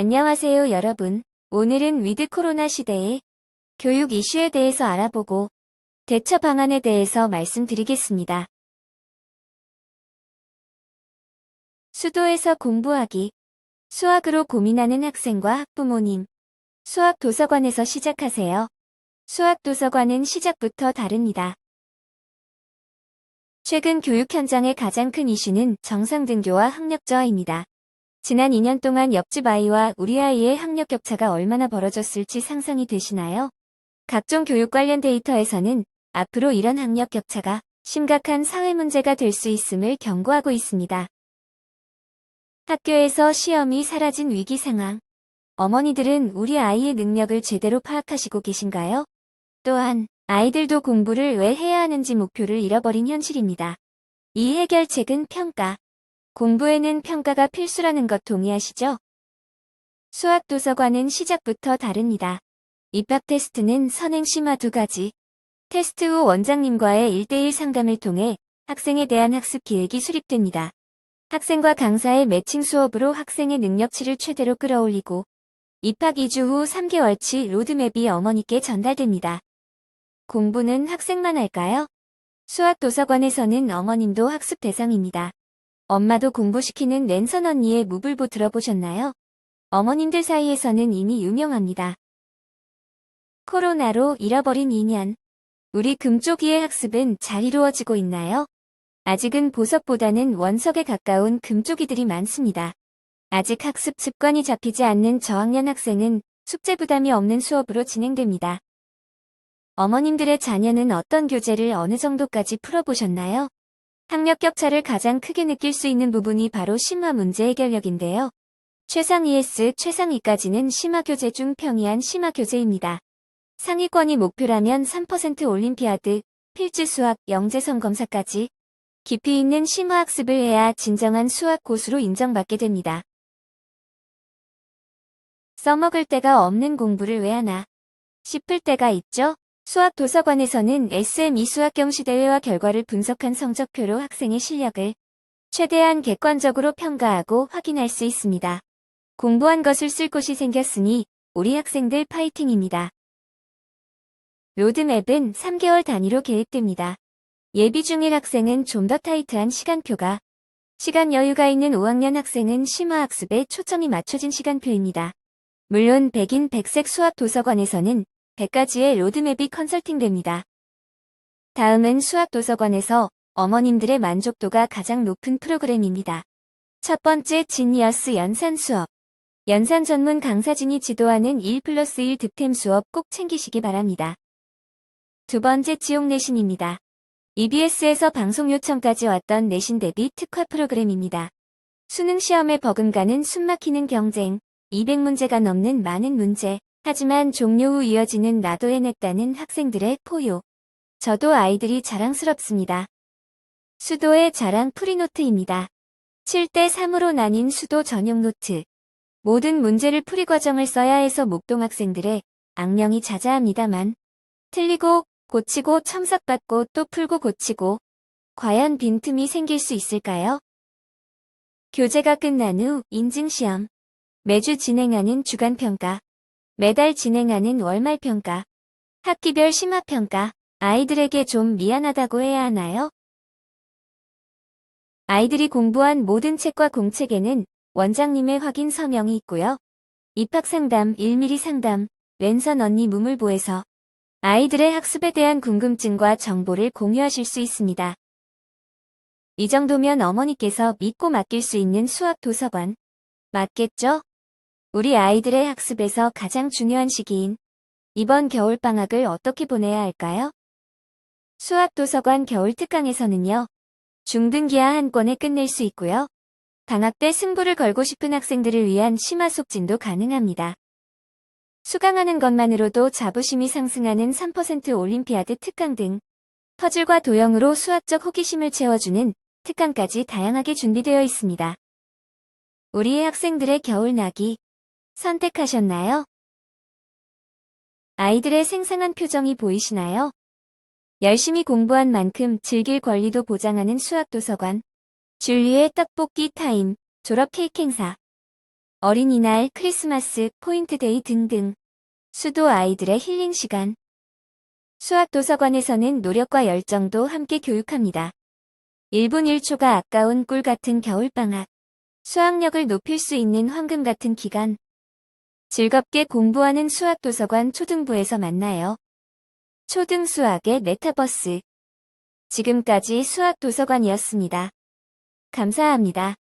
안녕하세요 여러분. 오늘은 위드 코로나 시대의 교육 이슈에 대해서 알아보고 대처 방안에 대해서 말씀드리겠습니다. 수도에서 공부하기. 수학으로 고민하는 학생과 학부모님. 수학 도서관에서 시작하세요. 수학 도서관은 시작부터 다릅니다. 최근 교육 현장의 가장 큰 이슈는 정상 등교와 학력 저하입니다. 지난 2년 동안 옆집 아이와 우리 아이의 학력 격차가 얼마나 벌어졌을지 상상이 되시나요? 각종 교육 관련 데이터에서는 앞으로 이런 학력 격차가 심각한 사회 문제가 될 수 있음을 경고하고 있습니다. 학교에서 시험이 사라진 위기 상황. 어머니들은 우리 아이의 능력을 제대로 파악하시고 계신가요? 또한 아이들도 공부를 왜 해야 하는지 목표를 잃어버린 현실입니다. 이 해결책은 평가. 공부에는 평가가 필수라는 것 동의하시죠? 수학 도서관은 시작부터 다릅니다. 입학 테스트는 선행 심화 두 가지. 테스트 후 원장님과의 1대1 상담을 통해 학생에 대한 학습 기획이 수립됩니다. 학생과 강사의 매칭 수업으로 학생의 능력치를 최대로 끌어올리고 입학 2주 후 3개월치 로드맵이 어머니께 전달됩니다. 공부는 학생만 할까요? 수학 도서관에서는 어머님도 학습 대상입니다. 엄마도 공부시키는 랜선 언니의 무불보 들어보셨나요? 어머님들 사이에서는 이미 유명합니다. 코로나로 잃어버린 2년. 우리 금쪽이의 학습은 잘 이루어지고 있나요? 아직은 보석보다는 원석에 가까운 금쪽이들이 많습니다. 아직 학습 습관이 잡히지 않는 저학년 학생은 숙제 부담이 없는 수업으로 진행됩니다. 어머님들의 자녀는 어떤 교재를 어느 정도까지 풀어보셨나요? 학력 격차를 가장 크게 느낄 수 있는 부분이 바로 심화 문제 해결력인데요. 최상 ES, 최상 2까지는 심화 교재 중 평이한 심화 교재입니다. 상위권이 목표라면 3% 올림피아드, 필지 수학, 영재선 검사까지 깊이 있는 심화 학습을 해야 진정한 수학 고수로 인정받게 됩니다. 써먹을 데가 없는 공부를 왜 하나 싶을 때가 있죠? 수학 도서관에서는 SME 수학 경시대회와 결과를 분석한 성적표로 학생의 실력을 최대한 객관적으로 평가하고 확인할 수 있습니다. 공부한 것을 쓸 곳이 생겼으니 우리 학생들 파이팅입니다. 로드맵은 3개월 단위로 계획됩니다. 예비 중일 학생은 좀 더 타이트한 시간표가, 시간 여유가 있는 5학년 학생은 심화학습에 초점이 맞춰진 시간표입니다. 물론 백인 백색 수학 도서관에서는 100가지의 로드맵이 컨설팅됩니다. 다음은 수학 도서관에서 어머님들의 만족도가 가장 높은 프로그램입니다. 첫 번째 지니어스 연산 수업. 연산 전문 강사진이 지도하는 1 플러스 1 득템 수업 꼭 챙기시기 바랍니다. 두 번째 지옥 내신입니다. EBS에서 방송 요청까지 왔던 내신 대비 특화 프로그램입니다. 수능 시험에 버금가는 숨막히는 경쟁, 200문제가 넘는 많은 문제, 하지만 종료 후 이어지는 나도 해냈다는 학생들의 포효. 저도 아이들이 자랑스럽습니다. 수도의 자랑 프리노트입니다. 7대 3으로 나뉜 수도 전용 노트. 모든 문제를 풀이 과정을 써야 해서 목동 학생들의 악명이 자자합니다만 틀리고 고치고 첨삭받고 또 풀고 고치고 과연 빈틈이 생길 수 있을까요? 교재가 끝난 후 인증시험 매주 진행하는 주간평가 매달 진행하는 월말평가 학기별 심화평가 아이들에게 좀 미안하다고 해야 하나요? 아이들이 공부한 모든 책과 공책에는 원장님의 확인 서명이 있고요. 입학상담, 1미리 상담, 랜선 언니 무물보에서 아이들의 학습에 대한 궁금증과 정보를 공유하실 수 있습니다. 이 정도면 어머니께서 믿고 맡길 수 있는 수학 도서관. 맞겠죠? 우리 아이들의 학습에서 가장 중요한 시기인 이번 겨울방학을 어떻게 보내야 할까요? 수학 도서관 겨울 특강에서는요. 중등기하 한 권에 끝낼 수 있고요. 방학 때 승부를 걸고 싶은 학생들을 위한 심화 속진도 가능합니다. 수강하는 것만으로도 자부심이 상승하는 3% 올림피아드 특강 등 퍼즐과 도형으로 수학적 호기심을 채워주는 특강까지 다양하게 준비되어 있습니다. 우리의 학생들의 겨울나기 선택하셨나요? 아이들의 생생한 표정이 보이시나요? 열심히 공부한 만큼 즐길 권리도 보장하는 수학도서관. 줄리의 떡볶이 타임, 졸업 케이크 행사. 어린이날, 크리스마스, 포인트데이 등등. 수도 아이들의 힐링 시간. 수학도서관에서는 노력과 열정도 함께 교육합니다. 1분 1초가 아까운 꿀 같은 겨울방학. 수학력을 높일 수 있는 황금 같은 기간. 즐겁게 공부하는 수학도서관 초등부에서 만나요. 초등 수학의 메타버스. 지금까지 수학도서관이었습니다. 감사합니다.